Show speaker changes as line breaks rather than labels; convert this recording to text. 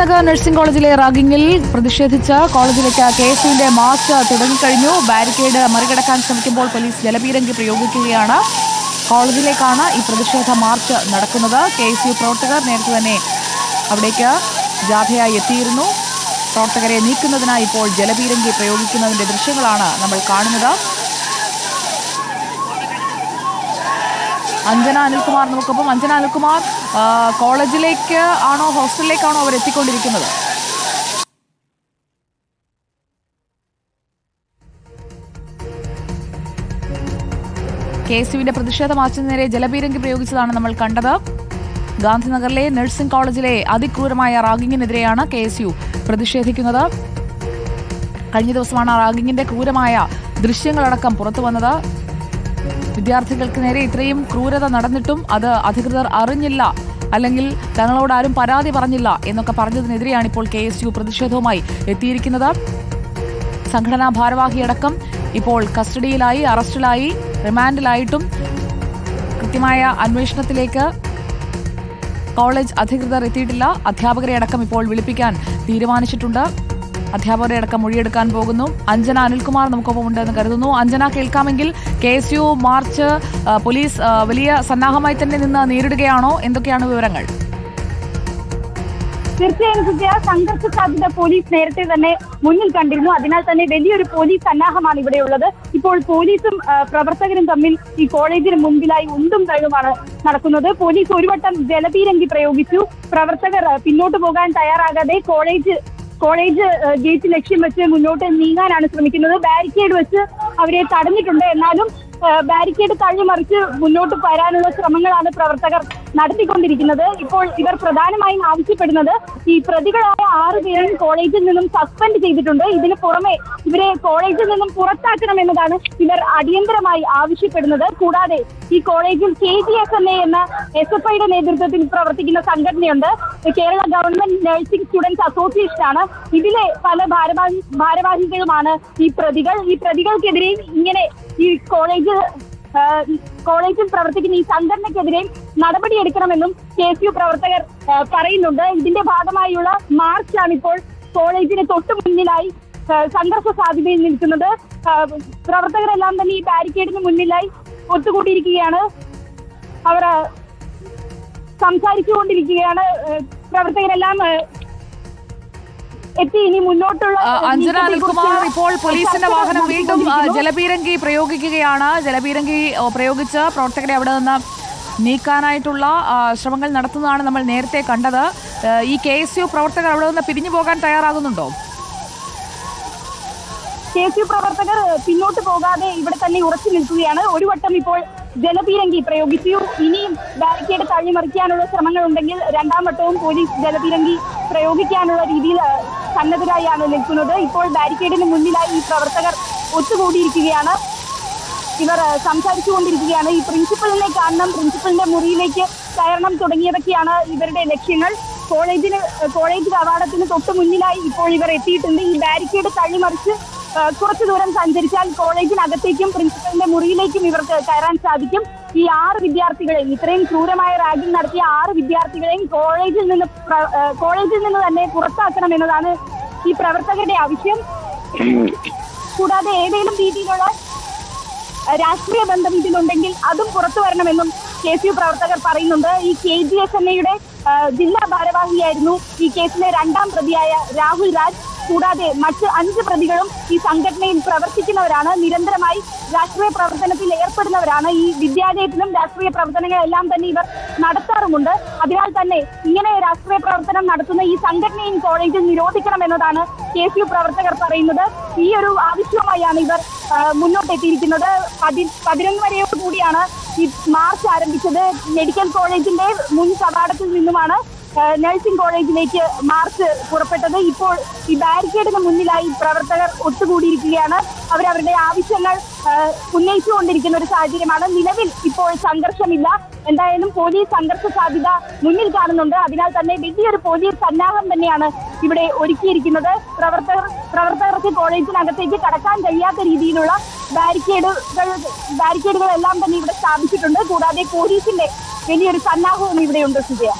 Gandhinagar nursing കോളേജിലെ റാഗിങ്ങിൽ പ്രതിഷേധിച്ച് കോളേജിലേക്ക് കെ എസ് യുവിന്റെ മാർച്ച് തുടങ്ങിക്കഴിഞ്ഞു. ബാരിക്കേഡ് മറികടക്കാൻ ശ്രമിക്കുമ്പോൾ പോലീസ് ജലപീരങ്കി പ്രയോഗിക്കുകയാണ്. കോളേജിലേക്കാണ് ഈ പ്രതിഷേധ മാർച്ച് നടക്കുന്നത്. കെ എസ് യു പ്രവർത്തകർ നേരത്തെ തന്നെ അവിടേക്ക് ജാഥയായി എത്തിയിരുന്നു. പ്രവർത്തകരെ നീക്കുന്നതിനായി ഇപ്പോൾ ജലപീരങ്കി പ്രയോഗിക്കുന്നതിന്റെ ദൃശ്യങ്ങളാണ് നമ്മൾ കാണുന്നത്. അഞ്ജന അനിൽകുമാർ നമുക്കൊപ്പം. അഞ്ജന അനിൽകുമാർ കോളേജിലേക്ക് ആണോ ഹോസ്റ്റലിലേക്കാണോ അവർ എത്തിക്കൊണ്ടിരിക്കുന്നത്? കെ എസ് യുവിന്റെ പ്രതിഷേധ മാർച്ചിന് നേരെ ജലപീരങ്കി പ്രയോഗിച്ചതാണ് നമ്മൾ കണ്ടത്. ഗാന്ധിനഗറിലെ നഴ്സിംഗ് കോളേജിലെ അതിക്രൂരമായ റാഗിങ്ങിനെതിരെയാണ് കെ എസ് യു പ്രതിഷേധിക്കുന്നത്. കഴിഞ്ഞ ദിവസമാണ് റാഗിങ്ങിന്റെ ക്രൂരമായ ദൃശ്യങ്ങളടക്കം പുറത്തു വന്നത് വിദ്യാർത്ഥികൾക്ക് നേരെ ഇത്രയും ക്രൂരത നടന്നിട്ടും അത് അധികൃതർ അറിഞ്ഞില്ല. അല്ലെങ്കിൽ തങ്ങളോട് ആരും പരാതി പറഞ്ഞില്ല എന്നൊക്കെ പറഞ്ഞതിനെതിരെയാണ് ഇപ്പോൾ കെ എസ് യു പ്രതിഷേധവുമായി എത്തിയിരിക്കുന്നത്. സംഘടനാ ഭാരവാഹിയടക്കം ഇപ്പോൾ കസ്റ്റഡിയിലായി അറസ്റ്റിലായി റിമാൻഡിലായിട്ടും കൃത്യമായ അന്വേഷണത്തിലേക്ക് കോളേജ് അധികൃതർ എത്തിയിട്ടില്ല. അധ്യാപകരെ അടക്കം ഇപ്പോൾ വിളിപ്പിക്കാൻ തീരുമാനിച്ചിട്ടുണ്ട്. അധ്യാപകരെ അടക്കം മൊഴിയെടുക്കാൻ പോകുന്നു. അഞ്ജന അനിൽകുമാർ നമുക്കൊപ്പം ഉണ്ടെന്ന് കരുതുന്നു. Anjana കേൾക്കാമെങ്കിൽ K S U march police വലിയ സന്നാഹമായി തന്നെ നിന്ന് നേരിടുകയാണോ? എന്തൊക്കെയാണ് വിവരങ്ങൾ?
തീർച്ചയായും സുജയ സംഘർഷ സാധ്യത പോലീസ് നേരത്തെ തന്നെ മുന്നിൽ കണ്ടിരുന്നു. അതിനാൽ തന്നെ വലിയൊരു പോലീസ് സന്നാഹമാണ് ഇവിടെയുള്ളത് ഇപ്പോൾ പോലീസും പ്രവർത്തകരും തമ്മിൽ ഈ കോളേജിന് മുൻപിലായി ഉന്തും തഴുമാണ് നടക്കുന്നത്. പോലീസ് ഒരു വട്ടം ജലപീരങ്കി പ്രയോഗിച്ചു. പ്രവർത്തകർ പിന്നോട്ട് പോകാൻ തയ്യാറാകാതെ കോളേജ് കോളേജ് ഗേറ്റ് ലക്ഷ്യം വെച്ച് മുന്നോട്ട് നീങ്ങാനാണ് ശ്രമിക്കുന്നത്. ബാരിക്കേഡ് വെച്ച് അവരെ തടഞ്ഞിട്ടുണ്ട്. എന്നാലും ബാരിക്കേഡ് ബാരിക്കേഡ് തള്ളിമറിച്ച് മുന്നോട്ട് വരാനുള്ള ശ്രമങ്ങളാണ് പ്രവർത്തകർ നടത്തിക്കൊണ്ടിരിക്കുന്നത്. ഇപ്പോൾ ഇവർ പ്രധാനമായും ആവശ്യപ്പെടുന്നത് ഈ പ്രതികളായ ആറ് പേരെയും കോളേജിൽ നിന്നും സസ്പെൻഡ് ചെയ്തിട്ടുണ്ട്. ഇതിന് പുറമെ ഇവരെ കോളേജിൽ നിന്നും പുറത്താക്കണം എന്നതാണ് ഇവർ അടിയന്തരമായി ആവശ്യപ്പെടുന്നത്. കൂടാതെ ഈ കോളേജിൽ K G S N A എന്ന എസ് എഫ് ഐയുടെ നേതൃത്വത്തിൽ പ്രവർത്തിക്കുന്ന സംഘടനയുണ്ട്. Kerala government nursing students association ആണ്. ഇതിലെ പല ഭാരവാഹി ഭാരവാഹികളുമാണ് ഈ പ്രതികൾ. ഈ പ്രതികൾക്കെതിരെ ഇങ്ങനെ ഈ കോളേജ് കോളേജിൽ പ്രവർത്തിക്കുന്ന ഈ സംഘടനയ്ക്കെതിരെ നടപടിയെടുക്കണമെന്നും കെ എസ് യു പ്രവർത്തകർ പറയുന്നുണ്ട്. ഇതിന്റെ ഭാഗമായുള്ള മാർച്ചാണ് ഇപ്പോൾ കോളേജിന് തൊട്ടു മുന്നിലായി സംഘർഷ സാധ്യതയിൽ നിൽക്കുന്നത്. പ്രവർത്തകരെല്ലാം തന്നെ ഈ ബാരിക്കേഡിന് മുന്നിലായി ഒത്തുകൂടിയിരിക്കുകയാണ്. അവർ സംസാരിച്ചുകൊണ്ടിരിക്കുകയാണ്. പ്രവർത്തകരെല്ലാം എത്തി ഇനി മുന്നോട്ടുള്ള
അഞ്ജന അനിൽകുമാർ ഇപ്പോൾ പോലീസിന്റെ വാഹനം വീണ്ടും ജലപീരങ്കി പ്രയോഗിക്കുകയാണ്. ജലപീരങ്കി പ്രയോഗിച്ച് പ്രവർത്തകരെ അവിടെ നിന്ന് നീക്കാനായിട്ടുള്ള ശ്രമങ്ങൾ നടത്തുന്നതാണ് നമ്മൾ നേരത്തെ കണ്ടത്. ഈ കെ എസ് യു പ്രവർത്തകർ അവിടെ നിന്ന് പിരിഞ്ഞു പോകാൻ തയ്യാറാകുന്നുണ്ടോ?
കെ എസ് യു പ്രവർത്തകർ പിന്നോട്ട് പോകാതെ ഇവിടെ തന്നെ ഉറച്ചു നിൽക്കുകയാണ്. ഒരു വട്ടം ഇപ്പോൾ ജലപീരങ്കി പ്രയോഗിച്ചു. ഇനിയും ബാരിക്കേഡ് തള്ളിമറിക്കാനുള്ള ശ്രമങ്ങൾ ഉണ്ടെങ്കിൽ രണ്ടാം വട്ടവും പോലീസ് ജലപീരങ്കി പ്രയോഗിക്കാനുള്ള രീതിയിൽ സന്നദ്ധരായാണ് നിൽക്കുന്നത്. ഇപ്പോൾ ബാരിക്കേഡിന് മുന്നിലായി ഈ പ്രവർത്തകർ ഒത്തുകൂടിയിരിക്കുകയാണ്. ഇവർ സംസാരിച്ചു സംസാരിച്ചുകൊണ്ടിരിക്കുകയാണ്. ഈ പ്രിൻസിപ്പലിനെ കാണണം പ്രിൻസിപ്പലിന്റെ മുറിയിലേക്ക് കയറണം തുടങ്ങിയതൊക്കെയാണ് ഇവരുടെ ലക്ഷ്യങ്ങൾ. കോളേജിന് കോളേജ് കവാടത്തിന് തൊട്ട് മുന്നിലായി ഇപ്പോൾ ഇവർ എത്തിയിട്ടുണ്ട്. ഈ ബാരിക്കേഡ് തള്ളിമറിച്ച് കുറച്ചു ദൂരം സഞ്ചരിച്ചാൽ കോളേജിനകത്തേക്കും പ്രിൻസിപ്പലിന്റെ മുറിയിലേക്കും ഇവർക്ക് കയറാൻ സാധിക്കും. ഈ ആറ് വിദ്യാർത്ഥികളെ ഇത്രയും ക്രൂരമായ റാഗിംഗ് നടത്തിയ ആറ് വിദ്യാർത്ഥികളെയും കോളേജിൽ നിന്ന് കോളേജിൽ നിന്ന് തന്നെ പുറത്താക്കണം എന്നതാണ് ഈ പ്രവർത്തകരുടെ ആവശ്യം. കൂടാതെ ഏതെങ്കിലും രീതിയിലുള്ള രാഷ്ട്രീയ ബന്ധം ഇതിലുണ്ടെങ്കിൽ അതും പുറത്തു വരണമെന്നും കെ സി യു പ്രവർത്തകർ പറയുന്നുണ്ട്. ഈ കെ ജി എസ് എൻ എയുടെ ജില്ലാ ഭാരവാഹിയായിരുന്നു ഈ കേസിലെ രണ്ടാം പ്രതിയായ രാഹുൽ രാജ്. കൂടാതെ മറ്റ് അഞ്ച് പ്രതികളും ഈ സംഘടനയിൽ പ്രവർത്തിക്കുന്നവരാണ്. നിരന്തരമായി രാഷ്ട്രീയ പ്രവർത്തനത്തിൽ ഏർപ്പെടുന്നവരാണ്. ഈ വിദ്യാലയത്തിലും രാഷ്ട്രീയ പ്രവർത്തനങ്ങളെല്ലാം തന്നെ ഇവർ നടത്താറുമുണ്ട്. അതിനാൽ തന്നെ ഇങ്ങനെ രാഷ്ട്രീയ പ്രവർത്തനം നടത്തുന്ന ഈ സംഘടനയും കോളേജിൽ നിരോധിക്കണമെന്നതാണ് കെ സി യു പ്രവർത്തകർ പറയുന്നത്. ഈ ഒരു ആവശ്യവുമായാണ് ഇവർ മുന്നോട്ടെത്തിയിരിക്കുന്നത്. പതി പതിനൊന്ന് വരെയോട് കൂടിയാണ് ഈ മാർച്ച് ആരംഭിച്ചത്. മെഡിക്കൽ കോളേജിന്റെ മുൻ കവാടത്തിൽ നിന്നുമാണ് നഴ്സിംഗ് കോളേജിലേക്ക് മാർച്ച് പുറപ്പെട്ടത്. ഇപ്പോൾ ഈ ബാരിക്കേഡിന് മുന്നിലായി പ്രവർത്തകർ ഒത്തുകൂടിയിരിക്കുകയാണ്. അവരവരുടെ ആവശ്യങ്ങൾ ഉന്നയിച്ചുകൊണ്ടിരിക്കുന്ന ഒരു സാഹചര്യമാണ്. നിലവിൽ ഇപ്പോൾ സംഘർഷമില്ല. എന്തായാലും പോലീസ് സംഘർഷ സാധ്യത മുന്നിൽ കാണുന്നുണ്ട്. അതിനാൽ തന്നെ വലിയൊരു പോലീസ് സന്നാഹം തന്നെയാണ് ഇവിടെ ഒരുക്കിയിരിക്കുന്നത്. പ്രവർത്തകർ പ്രവർത്തകർക്ക് കോളേജിനകത്തേക്ക് കടക്കാൻ കഴിയാത്ത രീതിയിലുള്ള ബാരിക്കേഡുകൾ ബാരിക്കേഡുകളെല്ലാം തന്നെ ഇവിടെ സ്ഥാപിച്ചിട്ടുണ്ട്. കൂടാതെ പോലീസിന്റെ വലിയൊരു സന്നാഹവും ഇവിടെ ഉണ്ട് സുജയ.